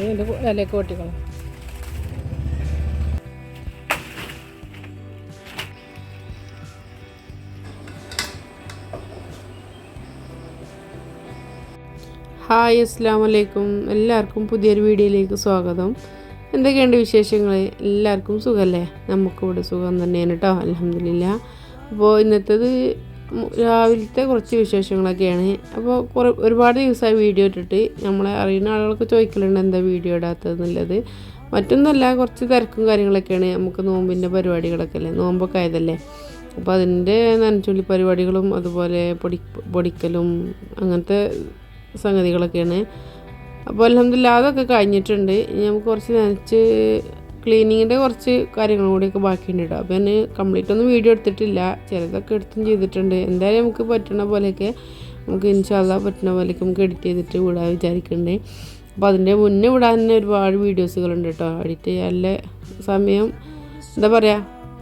ഇതിന്റെ ഹായ് അസ്സാം വലൈക്കും എല്ലാവർക്കും പുതിയൊരു വീഡിയോയിലേക്ക് സ്വാഗതം. എന്തൊക്കെയുണ്ട് വിശേഷങ്ങൾ എല്ലാവർക്കും സുഖമല്ലേ നമുക്കിവിടെ സുഖം തന്നെയാണ് കേട്ടോ. അലഹമില്ല അപ്പോൾ ഇന്നത്തേത് രാവിലത്തെ കുറച്ച് വിശേഷങ്ങളൊക്കെയാണ്. അപ്പോൾ കുറേ ഒരുപാട് ദിവസമായി വീഡിയോ ഇട്ടിട്ട് നമ്മളെ അറിയുന്ന ആളുകളൊക്കെ ചോദിക്കലുണ്ട് എന്താ വീഡിയോ ഇടാത്തതെന്നുള്ളത്. മറ്റൊന്നല്ല കുറച്ച് തിരക്കും കാര്യങ്ങളൊക്കെയാണ് നമുക്ക് നോമ്പിന്റെ പരിപാടികളൊക്കെ അല്ലേ? നോമ്പൊക്കെ ആയതല്ലേ? അപ്പോൾ അതിന്റെ നനച്ചുള്ളി പരിപാടികളും അതുപോലെ പൊടി പൊടിക്കലും അങ്ങനത്തെ സംഗതികളൊക്കെയാണ്. അപ്പോൾ അലഹമില്ല അതൊക്കെ കഴിഞ്ഞിട്ടുണ്ട്. ഇനി നമുക്ക് കുറച്ച് നനച്ച് ക്ലീനിങ്ങിന്റെ കുറച്ച് കാര്യങ്ങളും കൂടിയൊക്കെ ബാക്കിയുണ്ട് കേട്ടോ അപ്പോൾ ഞാൻ കംപ്ലീറ്റ് ഒന്നും വീഡിയോ എടുത്തിട്ടില്ല. ചിലതൊക്കെ എടുത്തും ചെയ്തിട്ടുണ്ട്. എന്തായാലും നമുക്ക് പറ്റുന്ന പോലെയൊക്കെ നമുക്ക് ഇൻഷാല്ല പറ്റുന്ന പോലെയൊക്കെ നമുക്ക് എഡിറ്റ് ചെയ്തിട്ട് വിടാൻ വിചാരിക്കുന്നുണ്ട് അപ്പോൾ അതിന്റെ മുന്നേ വിടാൻ തന്നെ ഒരുപാട് വീഡിയോസുകളുണ്ട് കേട്ടോ എഡിറ്റ് ചെയ്യാനുള്ള സമയം എന്താ പറയുക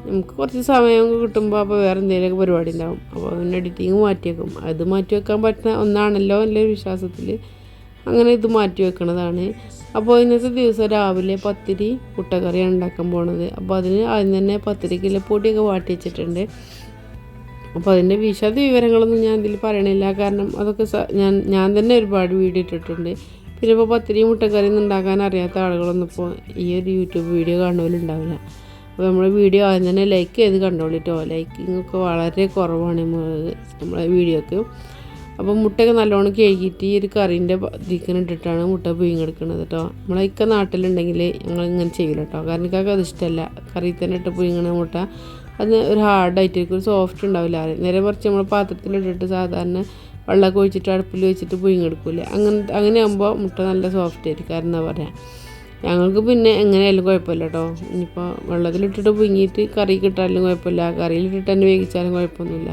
നമുക്ക് കുറച്ച് സമയം കിട്ടുമ്പോൾ അപ്പോൾ വേറെ എന്തെങ്കിലുമൊക്കെ പരിപാടി ഉണ്ടാവും. അപ്പോൾ അതിന്റെ എഡിറ്റിങ് മാറ്റിയേക്കും. അത് മാറ്റി വെക്കാൻ പറ്റുന്ന ഒന്നാണല്ലോ എന്റെ വിശ്വാസത്തിൽ അങ്ങനെ ഇത് മാറ്റി വെക്കുന്നതാണ് അപ്പോൾ ഇന്നത്തെ ദിവസം രാവിലെ പത്തിരി മുട്ടക്കറിയാണ് ഉണ്ടാക്കാൻ പോണത്. അപ്പോൾ അതിന് ആദ്യം തന്നെ പത്തിരിക്കുള്ള പൊടിയൊക്കെ വാട്ടി വെച്ചിട്ടുണ്ട്. അപ്പോൾ അതിന്റെ വിശദ വിവരങ്ങളൊന്നും ഞാൻ ഇതിൽ പറയണില്ല. കാരണം അതൊക്കെ ഞാൻ ഞാൻ തന്നെ ഒരുപാട് വീഡിയോ ഇട്ടിട്ടുണ്ട്. പിന്നെ ഇപ്പോൾ പത്തിരി മുട്ടക്കറി ഒന്നും ഉണ്ടാക്കാൻ അറിയാത്ത ആളുകളൊന്നും ഇപ്പോൾ ഈ ഒരു യൂട്യൂബ് വീഡിയോ കാണുമല്ലുണ്ടാവില്ല അപ്പോൾ നമ്മൾ വീഡിയോ ആദ്യം തന്നെ ലൈക്ക് ചെയ്ത് കണ്ടോളിട്ടോ. ലൈക്കിങ്ങൊക്കെ വളരെ കുറവാണ് നമ്മളെ വീഡിയോക്ക്. അപ്പോൾ മുട്ടയൊക്കെ നല്ലോണം കഴുകിയിട്ട് ഈ ഒരു കറീന്റെ ഇതിക്കനെ ഇട്ടിട്ടാണ് മുട്ട പുഴുങ്ങിയെടുക്കുന്നത് കേട്ടോ നമ്മളൊക്കെ നാട്ടിലുണ്ടെങ്കിൽ ഞങ്ങൾ ഇങ്ങനെ ചെയ്യില്ല കേട്ടോ കാരണം എനിക്കൊക്കെ അത് ഇഷ്ടമല്ല കറി തന്നെ ഇട്ട് പുഴുങ്ങണ മുട്ട അത് ഒരു ഹാർഡായിട്ടിരിക്കും ഒരു സോഫ്റ്റ് ഉണ്ടാവില്ല. ആരും നേരെ കുറച്ച് നമ്മൾ പാത്രത്തിലിട്ടിട്ട് സാധാരണ വെള്ളമൊക്കെ ഒഴിച്ചിട്ട് അടുപ്പിൽ വെച്ചിട്ട് പുഴുങ്ങിയെടുക്കില്ല അങ്ങനെ അങ്ങനെ ആകുമ്പോൾ മുട്ട നല്ല സോഫ്റ്റ് ആയിരിക്കും. എന്താ പറയുക ഞങ്ങൾക്ക് പിന്നെ എങ്ങനെയായാലും കുഴപ്പമില്ല കേട്ടോ ഇനിയിപ്പോൾ വെള്ളത്തിലിട്ടിട്ട് പുഴുങ്ങിയിട്ട് കറി കിട്ടാലും കുഴപ്പമില്ല. കറിയിലിട്ടിട്ട് തന്നെ വേവിച്ചാലും കുഴപ്പമൊന്നുമില്ല.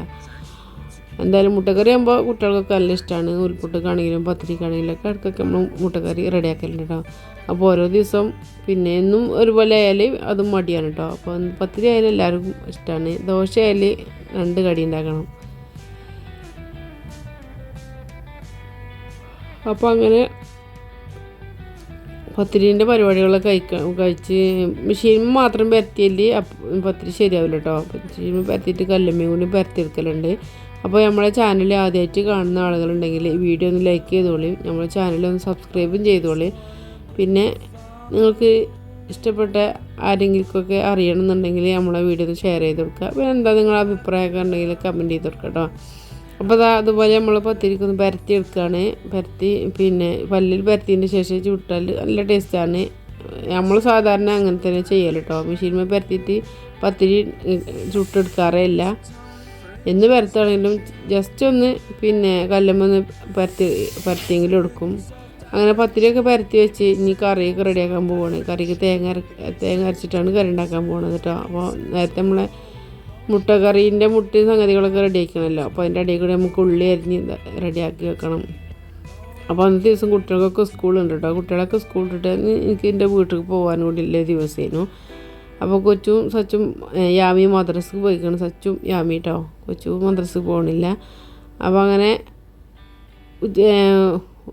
എന്തായാലും മുട്ടക്കറി ആകുമ്പോൾ കുട്ടികൾക്കൊക്കെ നല്ല ഇഷ്ടമാണ് നൂൽപുട്ടക്കാണെങ്കിലും പത്തിരിക്കാണെങ്കിലും ഒക്കെ ഇടയ്ക്കൊക്കെ നമ്മൾ മുട്ടക്കറി റെഡിയാക്കലുണ്ട് കേട്ടോ അപ്പോൾ ഓരോ ദിവസം പിന്നെ എന്നും ഒരുപോലെ ആയാൽ അതും മടിയാണ് കേട്ടോ അപ്പോൾ പത്തിരി ആയാലും എല്ലാവർക്കും ഇഷ്ടമാണ് ദോശ ആയാൽ രണ്ട് കടി ഉണ്ടാക്കണം അപ്പോൾ അങ്ങനെ പത്തിരീന്റെ പരിപാടികളൊക്കെ കഴിക്കാം കഴിച്ച് മെഷീൻ മാത്രം പരത്തിയല്ലേ പത്തിരി ശരിയാവില്ല കേട്ടോ പത്തിരി പരത്തിയിട്ട് കല്ലുമ്മയും കൂടി പരത്തിയെടുക്കലുണ്ട്. അപ്പോൾ നമ്മുടെ ചാനൽ ആദ്യമായിട്ട് കാണുന്ന ആളുകളുണ്ടെങ്കിൽ വീഡിയോ ഒന്ന് ലൈക്ക് ചെയ്തോളൂ. നമ്മുടെ ചാനൽ ഒന്ന് സബ്സ്ക്രൈബും ചെയ്തോളി. പിന്നെ നിങ്ങൾക്ക് ഇഷ്ടപ്പെട്ട ആരെങ്കിലുമൊക്കെ അറിയണമെന്നുണ്ടെങ്കിൽ നമ്മളെ വീഡിയോ ഒന്ന് ഷെയർ ചെയ്ത് കൊടുക്കുക. പിന്നെ എന്താ നിങ്ങളുടെ അഭിപ്രായമൊക്കെ ഉണ്ടെങ്കിൽ കമന്റ് ചെയ്ത് കൊടുക്കുക കേട്ടോ. അപ്പോൾ അതാ അതുപോലെ നമ്മൾ പത്തിരിക്കൊന്ന് പരത്തി എടുക്കുകയാണ്. പരത്തി പിന്നെ പല്ലിൽ പരത്തിയതിന്റെ ശേഷം ചുട്ടാൽ നല്ല ടേസ്റ്റാണ് നമ്മൾ സാധാരണ അങ്ങനെ തന്നെ ചെയ്യൽ കേട്ടോ. മെഷീൻമേൽ പരത്തിയിട്ട് പത്തിരി ചുട്ടെടുക്കാറേ ഇല്ല. എന്ന് പരത്തുകയാണെങ്കിലും ജസ്റ്റ് ഒന്ന് പിന്നെ കല്ലുമ്മൊന്ന് പരത്തി പരത്തിയെങ്കിലും എടുക്കും. അങ്ങനെ പത്തിരിയൊക്കെ പരത്തി വെച്ച് ഇനി കറിയൊക്കെ റെഡിയാക്കാൻ പോവാണ്. കറിക്ക് തേങ്ങ തേങ്ങ അരച്ചിട്ടാണ് കറി ഉണ്ടാക്കാൻ പോകുന്നത് കേട്ടോ അപ്പോൾ നേരത്തെ നമ്മളെ മുട്ടക്കറീന്റെ മുട്ടയും സംഗതികളൊക്കെ റെഡിയാക്കണമല്ലോ അപ്പോൾ അതിന്റെ ഇടയിൽ കൂടി നമുക്ക് ഉള്ളി അരിഞ്ഞ് റെഡിയാക്കി വെക്കണം. അപ്പോൾ അന്നത്തെ ദിവസം കുട്ടികൾക്കൊക്കെ സ്കൂളുണ്ട് കേട്ടോ കുട്ടികളൊക്കെ സ്കൂൾ ഇട്ടിട്ട് എനിക്ക് എന്റെ വീട്ടിൽ പോകാൻ കൂടി ഇല്ല ദിവസമായിരുന്നു അപ്പോൾ കൊച്ചും സച്ചും യാമി മദ്രസക്ക് പോയിക്കണം. സച്ചും യാമി കേട്ടോ കൊച്ചു മദ്രസക്ക് പോകണില്ല അപ്പോൾ അങ്ങനെ ഉച്ച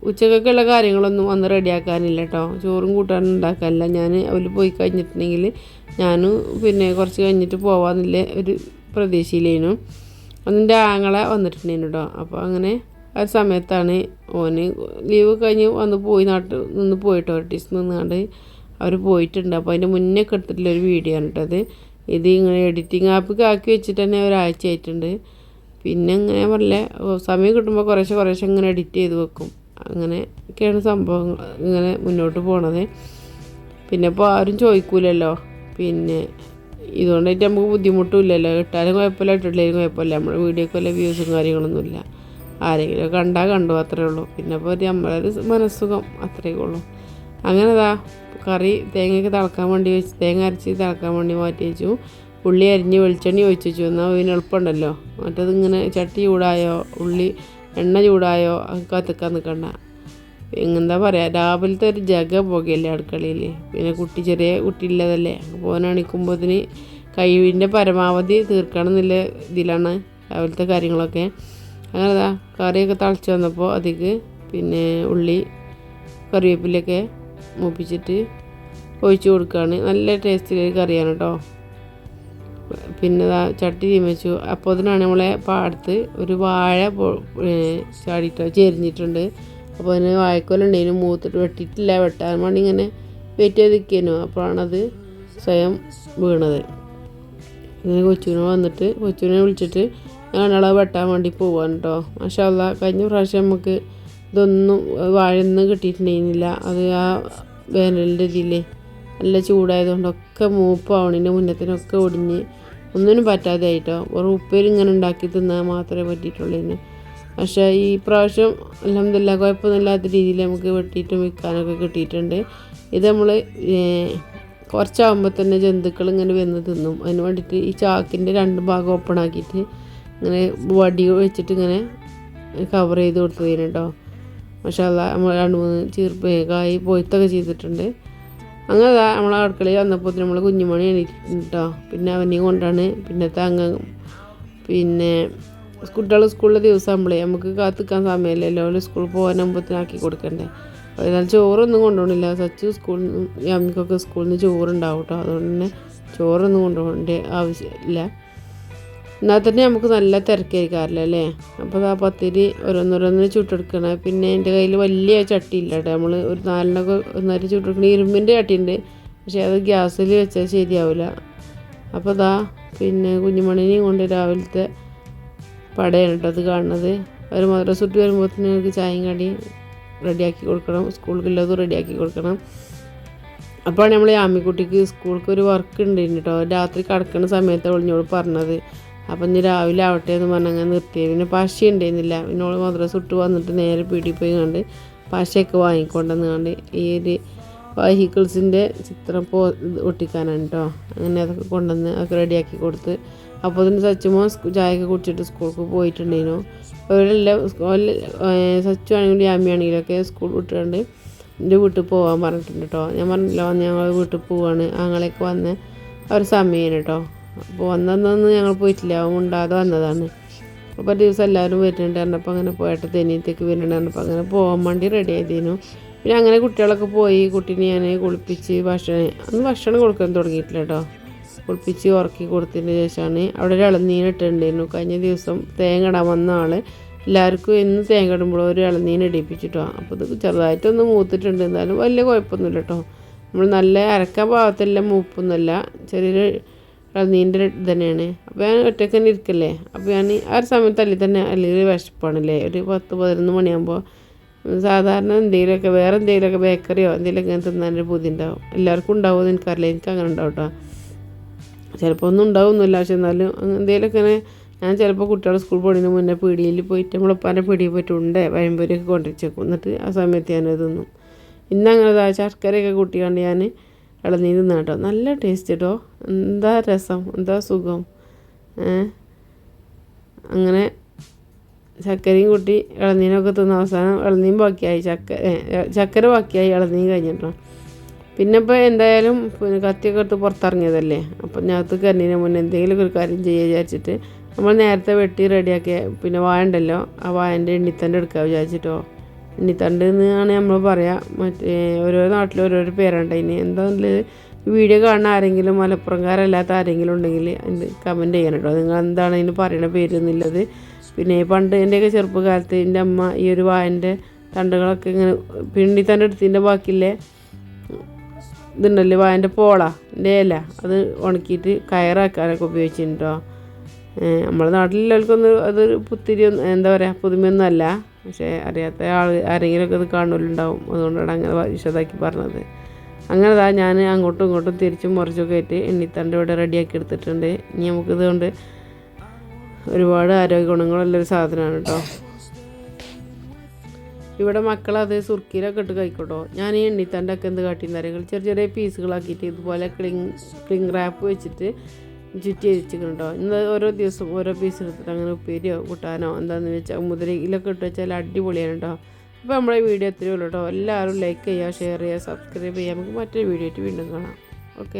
ഉച്ചക്കൊക്കെയുള്ള കാര്യങ്ങളൊന്നും അന്ന് റെഡിയാക്കാനില്ല കേട്ടോ ചോറും കൂട്ടാനും ഉണ്ടാക്കാനില്ല. ഞാൻ അവർ പോയി കഴിഞ്ഞിട്ടുണ്ടെങ്കിൽ ഞാൻ പിന്നെ കുറച്ച് കഴിഞ്ഞിട്ട് പോവാന്നില്ല ഒരു പ്രതീക്ഷയിലേനു. അതിന്റെ ആങ്ങളെ വന്നിട്ടുണ്ടായിരുന്നു കേട്ടോ അപ്പോൾ അങ്ങനെ ആ സമയത്താണ് ഓന് ലീവ് കഴിഞ്ഞ് വന്ന് പോയി നാട്ടിൽ നിന്ന് പോയിട്ടോ. ടീച്ചർ നിന്നാണ്ട് അവർ പോയിട്ടുണ്ട്. അപ്പോൾ അതിന്റെ മുന്നേ ഒക്കെ ഒരു വീഡിയോ ആണ് കേട്ടത് ഇത് ഇങ്ങനെ എഡിറ്റിംഗ് ആപ്പ് ആക്കി വെച്ചിട്ട് തന്നെ ഒരാഴ്ച ആയിട്ടുണ്ട്. പിന്നെ ഇങ്ങനെ വല്ല സമയം കിട്ടുമ്പോൾ കുറേശ്ശെ കുറേശ്ശെ ഇങ്ങനെ എഡിറ്റ് ചെയ്ത് വെക്കും. അങ്ങനെയൊക്കെയാണ് സംഭവങ്ങൾ ഇങ്ങനെ മുന്നോട്ട് പോണത്. പിന്നെ ഇപ്പോൾ ആരും ചോദിക്കൂലല്ലോ. പിന്നെ ഇതുകൊണ്ടായിട്ട് നമുക്ക് ബുദ്ധിമുട്ടുമില്ലല്ലോ ഇട്ടാലും കുഴപ്പമില്ല ഇട്ടിട്ടില്ലെങ്കിലും കുഴപ്പമില്ല. നമ്മുടെ വീഡിയോക്ക് വല്ല വ്യൂസും കാര്യങ്ങളൊന്നുമില്ല. ആരെങ്കിലും കണ്ടാൽ കണ്ടു അത്രേ ഉള്ളൂ. പിന്നെ ഇപ്പോൾ നമ്മളൊരു മനസ്സുഖം അത്രയേ ഉള്ളൂ. അങ്ങനെ കറി തേങ്ങയൊക്കെ തിളക്കാൻ വേണ്ടി വെച്ച് തേങ്ങ അരച്ച് തിളക്കാൻ വേണ്ടി മാറ്റി വെച്ചു. ഉള്ളി അരിഞ്ഞ് വെളിച്ചെണ്ണി ഒഴിച്ച് വെച്ചു. എന്നാൽ അതിന് എളുപ്പമുണ്ടല്ലോ. മറ്റേത് ഇങ്ങനെ ചട്ടി ചൂടായോ ഉള്ളി എണ്ണ ചൂടായോ കത്തിക്കാൻ നിൽക്കണ്ട. എന്താ പറയുക രാവിലത്തെ ഒരു ജഗ പുകയല്ലേ അടുക്കളയിൽ പിന്നെ കുട്ടി ചെറിയ കുട്ടി പോകാനണിക്കുമ്പോഴത്തിന് കഴിവിന്റെ പരമാവധി തീർക്കണം എന്നുള്ള ഇതിലാണ് രാവിലത്തെ കാര്യങ്ങളൊക്കെ. അങ്ങനെ കറിയൊക്കെ തിളച്ച് വന്നപ്പോൾ അതിക്ക് പിന്നെ ഉള്ളി കറിവേപ്പിലൊക്കെ മൂപ്പിച്ചിട്ട് ഒഴിച്ച് കൊടുക്കുകയാണ് നല്ല ടേസ്റ്റിലേക്ക് കറിയാണ് കേട്ടോ പിന്നെ ചട്ടി തീമച്ചു അപ്പോൾ അതിനാണ് നമ്മളെ പാടത്ത് ഒരു വാഴ ചാടിയിട്ടോ ചെരിഞ്ഞിട്ടുണ്ട്. അപ്പോൾ അതിന് വാഴക്കോലുണ്ടതിന് മൂത്തിട്ട് വെട്ടിയിട്ടില്ല. വെട്ടാൻ വേണ്ടി ഇങ്ങനെ വെയിറ്റ് ചെയ്ത് നിൽക്കുന്നു അപ്പോഴാണത് സ്വയം വീണത്. അങ്ങനെ കൊച്ചുവിനെ വന്നിട്ട് കൊച്ചുവിനെ വിളിച്ചിട്ട് ഞങ്ങളെ വെട്ടാൻ വേണ്ടി പോവാൻ കേട്ടോ മാഷാല്ല കഴിഞ്ഞ പ്രാവശ്യം നമുക്ക് ഇതൊന്നും വാഴന്ന് കിട്ടിയിട്ടുണ്ടായിരുന്നില്ല. അത് ആ വേനലിന്റെ ഇതിലേ നല്ല ചൂടായതുകൊണ്ടൊക്കെ മൂപ്പാവണിന്റെ മുന്നത്തിനൊക്കെ ഒടിഞ്ഞ് ഒന്നിനും പറ്റാതെയായിട്ടോ. വെറും ഉപ്പേരി ഇങ്ങനെ ഉണ്ടാക്കി തിന്നാൻ മാത്രമേ പറ്റിയിട്ടുള്ളൂ പക്ഷേ ഈ പ്രാവശ്യം അലഹമില്ല കുഴപ്പമൊന്നുമില്ലാത്ത രീതിയിൽ നമുക്ക് വെട്ടിയിട്ടും വിൽക്കാനൊക്കെ കിട്ടിയിട്ടുണ്ട്. ഇത് നമ്മൾ കുറച്ചാകുമ്പോൾ തന്നെ ജന്തുക്കൾ ഇങ്ങനെ വന്ന് തിന്നും. അതിന് വേണ്ടിയിട്ട് ഈ ചാക്കിന്റെ രണ്ട് ഭാഗം ഓപ്പൺ ആക്കിയിട്ട് ഇങ്ങനെ വടി വെച്ചിട്ട് ഇങ്ങനെ കവർ ചെയ്ത് കൊടുത്തതിന് കേട്ടോ മഷാല്ല നമ്മൾ രണ്ട് മൂന്ന് ചീർപ്പ് കായി പൊയ്ത്തൊക്കെ ചെയ്തിട്ടുണ്ട്. അങ്ങനെ നമ്മളെ അടുക്കളയിൽ വന്നപ്പോൾ നമ്മൾ കുഞ്ഞുമണി എണീറ്റിട്ടുണ്ട്? പിന്നെ അവനെയും കൊണ്ടാണ് പിന്നത്തെ അങ്ങ് പിന്നെ കുട്ടികൾ സ്കൂളിലെ ദിവസം ആകുമ്പോഴേ നമുക്ക് കാത്തിക്കാൻ സമയമില്ലല്ലോ. അവർ സ്കൂളിൽ പോകാൻ മുമ്പത്തിനാക്കി കൊടുക്കണ്ടേ. അതിനാൽ ചോറൊന്നും കൊണ്ടുപോകണില്ല സച്ചു സ്കൂളിൽ നിന്ന് അമ്മക്കൊക്കെ സ്കൂളിൽ നിന്ന് ചോറുണ്ടാവും കേട്ടോ അതുകൊണ്ട് തന്നെ ചോറൊന്നും കൊണ്ടുപോകേണ്ട ആവശ്യമില്ല എന്നാൽ തന്നെ നമുക്ക് നല്ല തിരക്കായിരിക്കാറില്ല അല്ലേ? അപ്പോൾ ആ പത്തിരി ഓരോന്നോരോന്ന് ചുട്ടെടുക്കണം. പിന്നെ എന്റെ കയ്യിൽ വലിയ ചട്ടി ഇല്ല കേട്ടോ. നമ്മൾ ഒരു നാലിനൊക്കെ ഒന്നര ചുട്ടെടുക്കണം. ഇരുമ്പിന്റെ ചട്ടിയുണ്ട് പക്ഷേ അത് ഗ്യാസിൽ വെച്ചാൽ ശരിയാവില്ല. അപ്പോൾ ദാ പിന്നെ കുഞ്ഞുമണിനെയും കൊണ്ട് രാവിലത്തെ പടയാണ് കേട്ടോ അത് കാണുന്നത്. അവർ മദ്രസ വിട്ട് വരുമ്പോഴത്തേന് എനിക്ക് ചായയും കടി റെഡിയാക്കി കൊടുക്കണം. സ്കൂൾക്കുള്ളതും റെഡിയാക്കി കൊടുക്കണം. അപ്പോൾ നമ്മൾ ആമിക്കുട്ടിക്ക് സ്കൂൾക്ക് ഒരു വർക്ക് ഉണ്ടായിരുന്നു കേട്ടോ. രാത്രി കിടക്കുന്ന സമയത്ത് ഒളിഞ്ഞോട് പറഞ്ഞത് അപ്പം ഇനി രാവിലെ ആവട്ടെ എന്ന് പറഞ്ഞ് അങ്ങനെ നിർത്തിയത് പിന്നെ പശ ഉണ്ടായിരുന്നില്ല പിന്നെ ഓൾ മദ്രസ വിട്ട് വന്നിട്ട് നേരെ പീടി പോയി കണ്ട് പശയൊക്കെ വാങ്ങിക്കൊണ്ടെന്ന് കണ്ട് ഈ ഒരു വെഹിക്കിൾസിന്റെ ചിത്രം പോ ഒട്ടിക്കാനാണ് കേട്ടോ അങ്ങനെ അതൊക്കെ കൊണ്ടുവന്ന് അതൊക്കെ റെഡിയാക്കി കൊടുത്ത്. അപ്പോൾ അതിന് സച്ചുമോ ചായയൊക്കെ കുടിച്ചിട്ട് സ്കൂൾക്ക് പോയിട്ടുണ്ടായിരുന്നു അവരെല്ലാം സച്ചു ആണെങ്കിലും യാമി ആണെങ്കിലൊക്കെ സ്കൂൾ വിട്ടുകൊണ്ട് എന്റെ വീട്ടിൽ പോകാൻ പറഞ്ഞിട്ടുണ്ട് കേട്ടോ ഞാൻ പറഞ്ഞില്ല ഞങ്ങൾ വീട്ടിൽ പോവാണ്. ഞങ്ങളെയൊക്കെ വന്ന് അവർ സമയം കേട്ടോ അപ്പോൾ വന്നതൊന്നും ഞങ്ങൾ പോയിട്ടില്ല. അവൻ വന്നതാണ്. അപ്പോൾ ദിവസം എല്ലാവരും വരുന്നുണ്ട് പറഞ്ഞപ്പോൾ അങ്ങനെ പോയിട്ട് തെനീത്തേക്ക് വരുന്നുണ്ട് പറഞ്ഞപ്പോൾ അങ്ങനെ പോകാൻ വേണ്ടി റെഡി ആയതിനു. പിന്നെ അങ്ങനെ കുട്ടികളൊക്കെ പോയി. കുട്ടീനെ ഞാൻ കുളിപ്പിച്ച് ഭക്ഷണം അന്ന് ഭക്ഷണം കൊടുക്കാൻ തുടങ്ങിയിട്ടില്ല കേട്ടോ. കുളിപ്പിച്ച് ഉറക്കി കൊടുത്തതിന് ശേഷമാണ് അവിടെ ഒരു ഇളനീൻ ഇട്ടിട്ടുണ്ടായിരുന്നു. കഴിഞ്ഞ ദിവസം തേങ്ങ ഇടാൻ വന്ന ആൾ എല്ലാവർക്കും എന്ന് തേങ്ങ ഇടുമ്പോൾ ഒരു ഇളനീൻ ഇടിപ്പിച്ചിട്ടോ. അപ്പോൾ ഇത് ചെറുതായിട്ടൊന്ന് മൂത്തിട്ടുണ്ട്. എന്നാലും വലിയ കുഴപ്പമൊന്നുമില്ല കേട്ടോ. നമ്മൾ നല്ല അരക്കാൻ ഭാഗത്തെല്ലാം മൂപ്പൊന്നുമല്ല. ചെറിയൊരു ഇളനീന്റെ നീന്റെ തന്നെയാണ്. അപ്പോൾ ഞാൻ ഒറ്റയ്ക്ക് തന്നെ ഇരിക്കല്ലേ? അപ്പോൾ ഞാൻ ആ ഒരു സമയത്ത് അല്ലെങ്കിൽ തന്നെ അല്ലെങ്കിൽ വിശപ്പാണല്ലേ? ഒരു പത്ത് പതിനൊന്ന് മണിയാകുമ്പോൾ സാധാരണ എന്തെങ്കിലുമൊക്കെ വേറെ എന്തെങ്കിലുമൊക്കെ ബേക്കറിയോ എന്തെങ്കിലുമൊക്കെ ഇങ്ങനെ തിന്നാനൊരു ബുദ്ധി ഉണ്ടാവും. എല്ലാവർക്കും ഉണ്ടാവുമെന്ന് എനിക്കറിയില്ല. എനിക്ക് അങ്ങനെ ഉണ്ടാവും കേട്ടോ ചിലപ്പോൾ ഒന്നും ഉണ്ടാവുന്നില്ല. പക്ഷെ എന്നാലും എന്തെങ്കിലുമൊക്കെ ഇങ്ങനെ ഞാൻ ചിലപ്പോൾ കുട്ടികൾ സ്കൂൾ പോകുന്നതിന് മുന്നേ പീടിയിൽ പോയിട്ട് നമ്മളൊപ്പാന്റെ പീടിയിൽ പോയിട്ട് ഉണ്ട് വയമ്പൂരൊക്കെ കൊണ്ടുവച്ചേക്കും എന്നിട്ട് ആ സമയത്ത് ഞാനത് തിന്നും. ഇന്നങ്ങനെ ശർക്കരയൊക്കെ കൂട്ടിക്കൊണ്ട് ഞാൻ തിന്നാ കേട്ടോ. നല്ല ടേസ്റ്റ് കേട്ടോ എന്താ രസം? എന്താ സുഖം? അങ്ങനെ ചക്കരയും കൂട്ടി ഇളനീരൊക്കെ തിന്ന അവസാനം ഇളനീൻ ബാക്കിയായി. ചക്ക ചക്കര ബാക്കിയായി. ഇളനീൻ കഴിഞ്ഞിട്ടോ. പിന്നെ ഇപ്പോൾ എന്തായാലും പിന്നെ കത്തിയൊക്കെ എടുത്ത് പുറത്തിറങ്ങിയതല്ലേ? അപ്പം ഞാനകത്ത് കരഞ്ഞതിന് മുന്നേ എന്തെങ്കിലും ഒരു കാര്യം ചെയ്യുക വിചാരിച്ചിട്ട് നമ്മൾ നേരത്തെ വെട്ടി റെഡിയാക്കിയ പിന്നെ വായ ഉണ്ടല്ലോ ആ വായന്റെ എണ്ണിത്തന്നെ എടുക്കുക വിചാരിച്ചിട്ടോ. എണ്ണിത്തണ്ട് എന്നാണ് നമ്മൾ പറയുക മറ്റേ ഓരോ നാട്ടിലും ഓരോരോ പേരുണ്ട്. ഇനി എന്താ വീഡിയോ കാണുന്ന ആരെങ്കിലും മലപ്പുറംകാരല്ലാത്ത ആരെങ്കിലും ഉണ്ടെങ്കിൽ അതിന് കമന്റ് ചെയ്യണം കേട്ടോ. നിങ്ങൾ എന്താണ് അതിന് പറയണ പേര് എന്നുള്ളത്? പിന്നെ പണ്ട് എന്റെയൊക്കെ ചെറുപ്പകാലത്ത് എന്റെ അമ്മ ഈ ഒരു വായന്റെ തണ്ടുകളൊക്കെ ഇങ്ങനെ പിണ്ടി തന്റെ എടുത്തതിന്റെ ബാക്കിയില്ലേ ഇതുണ്ടല്ലോ വായന്റെ പോള എന്റെ ഇല. അത് ഉണക്കിയിട്ട് കയറാക്കാനൊക്കെ ഉപയോഗിച്ചിട്ടുണ്ടോ നമ്മുടെ നാട്ടിലുള്ളവർക്കൊന്നും അതൊരു പുത്തിരി എന്താ പറയുക പുതുമയൊന്നും അല്ല പക്ഷേ അറിയാത്ത ആൾ ആരെങ്കിലുമൊക്കെ ഇത് കാണുമല്ലുണ്ടാവും അതുകൊണ്ടാണ് അങ്ങനെ വിശദമാക്കി പറഞ്ഞത്. അങ്ങനെ താ ഞാൻ അങ്ങോട്ടും ഇങ്ങോട്ടും തിരിച്ചും മറിച്ചൊക്കെ ആയിട്ട് എണ്ണിത്തണ്ട് ഇവിടെ റെഡിയാക്കി എടുത്തിട്ടുണ്ട്. ഇനി നമുക്കിത് കൊണ്ട് ഒരുപാട് ആരോഗ്യ ഗുണങ്ങളുള്ളൊരു സാധനമാണ് കേട്ടോ. ഇവിടെ മക്കൾ അത് സുർക്കിയിലൊക്കെ ഇട്ട് കഴിക്കട്ടോ. ഞാൻ ഈ എണ്ണിത്തണ്ടൊക്കെ എന്ത് കാട്ടിന്നറിയങ്ങൾ ചെറിയ ചെറിയ പീസുകളാക്കിയിട്ട് ഇതുപോലെ ക്ലിങ് ക്ലിങ് റാപ്പ് വെച്ചിട്ട് ചുറ്റി വെച്ചിട്ടുണ്ടോ ഇന്ന് ഓരോ ദിവസം ഓരോ പീസ് എടുത്തിട്ട് അങ്ങനെ ഉപ്പേരിയോ കൂട്ടാനോ എന്താണെന്ന് വെച്ചാൽ മുതിരയിലൊക്കെ ഇട്ട് വെച്ചാൽ അടിപൊളിയാണ് കേട്ടോ അപ്പോൾ നമ്മളെ വീഡിയോ എത്രയുള്ളൂ കേട്ടോ എല്ലാവരും ലൈക്ക് ചെയ്യുക ഷെയർ ചെയ്യുക സബ്സ്ക്രൈബ് ചെയ്യുക. നമുക്ക് മറ്റൊരു വീഡിയോ ആയിട്ട് വീണ്ടും കാണാം. ഓക്കെ